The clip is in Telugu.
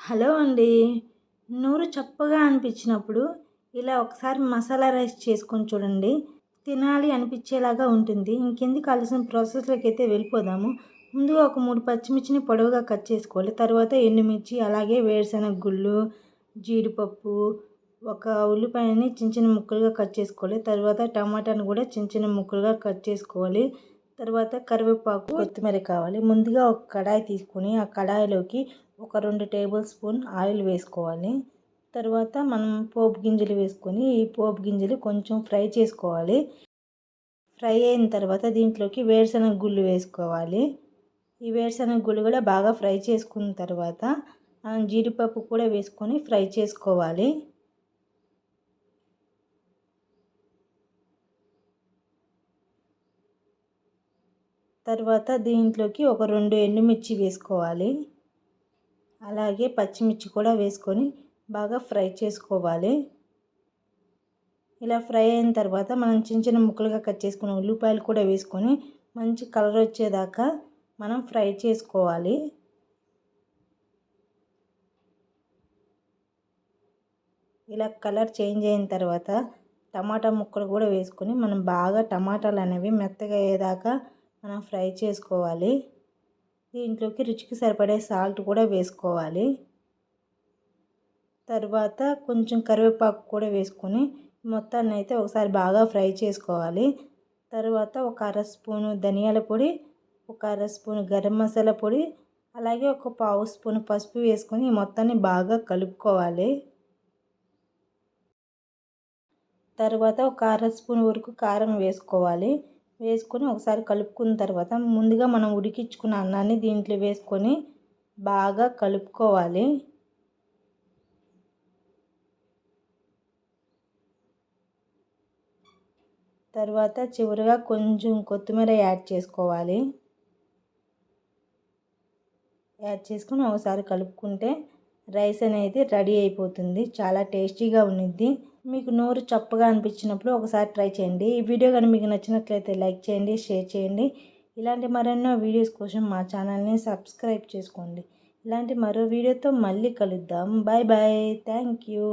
హలో అండి. నూరు చప్పగా అనిపించినప్పుడు ఇలా ఒకసారి మసాలా రైస్ చేసుకొని చూడండి. తినాలి అనిపించేలాగా ఉంటుంది. ఇంకెందుకు కావాల్సిన ప్రాసెస్లోకి అయితే వెళ్ళిపోదాము. ముందుగా ఒక మూడు పచ్చిమిర్చిని పొడవుగా కట్ చేసుకోవాలి. తర్వాత ఎండుమిర్చి అలాగే వేరుశనగ గుళ్ళు జీడిపప్పు ఒక ఉల్లిపాయని చిన్న చిన్న ముక్కలుగా కట్ చేసుకోవాలి. తర్వాత టమాటాను కూడా చిన్న చిన్న ముక్కలుగా కట్ చేసుకోవాలి. తర్వాత కరివేపాకు కొత్తిమీర కావాలి. ముందుగా ఒక కడాయి తీసుకొని ఆ కడాయిలోకి ఒక రెండు టేబుల్ స్పూన్ ఆయిల్ వేసుకోవాలి. తర్వాత మనం పోపు గింజలు వేసుకొని ఈ పోపు గింజలు కొంచెం ఫ్రై చేసుకోవాలి. ఫ్రై అయిన తర్వాత దీంట్లోకి వేరుశనగ గుళ్ళు వేసుకోవాలి. ఈ వేరుశనగ గుళ్ళు కూడా బాగా ఫ్రై చేసుకున్న తర్వాత జీడిపప్పు కూడా వేసుకొని ఫ్రై చేసుకోవాలి. తర్వాత దీంట్లోకి ఒక రెండు ఎండుమిర్చి వేసుకోవాలి. అలాగే పచ్చిమిర్చి కూడా వేసుకొని బాగా ఫ్రై చేసుకోవాలి. ఇలా ఫ్రై అయిన తర్వాత మనం చిన్న చిన్న ముక్కలుగా కట్ చేసుకున్న ఉల్లిపాయలు కూడా వేసుకొని మంచి కలర్ వచ్చేదాకా మనం ఫ్రై చేసుకోవాలి. ఇలా కలర్ చేంజ్ అయిన తర్వాత టమాటా ముక్కలు కూడా వేసుకొని మనం బాగా టమాటాలు అనేవి మెత్తగా అయ్యేదాకా మనం ఫ్రై చేసుకోవాలి. దీంట్లోకి రుచికి సరిపడే సాల్ట్ కూడా వేసుకోవాలి. తర్వాత కొంచెం కరివేపాకు కూడా వేసుకొని మొత్తాన్ని అయితే ఒకసారి బాగా ఫ్రై చేసుకోవాలి. తర్వాత ఒక అర స్పూను ధనియాల పొడి ఒక అర స్పూను గరం మసాలా పొడి అలాగే ఒక పావు స్పూన్ పసుపు వేసుకొని మొత్తాన్ని బాగా కలుపుకోవాలి. తర్వాత ఒక అర స్పూన్ వరకు కారం వేసుకోవాలి. వేసుకొని ఒకసారి కలుపుకున్న తర్వాత ముందుగా మనం ఉడికించుకున్న అన్నాన్ని దీంట్లో వేసుకొని బాగా కలుపుకోవాలి. తర్వాత చివరిగా కొంచెం కొత్తిమీర యాడ్ చేసుకోవాలి. యాడ్ చేసుకుని ఒకసారి కలుపుకుంటే రైస్ అనేది రెడీ అయిపోతుంది. చాలా టేస్టీగా ఉండిద్ది. మీకు నోరు చప్పగా అనిపించినప్పుడు ఒకసారి ట్రై చేయండి. ఈ వీడియో కానీ మీకు నచ్చినట్లయితే లైక్ చేయండి షేర్ చేయండి. ఇలాంటి మరెన్నో వీడియోస్ కోసం మా ఛానల్ని సబ్స్క్రైబ్ చేసుకోండి. ఇలాంటి మరో వీడియోతో మళ్ళీ కలుద్దాం. Bye bye. Thank you.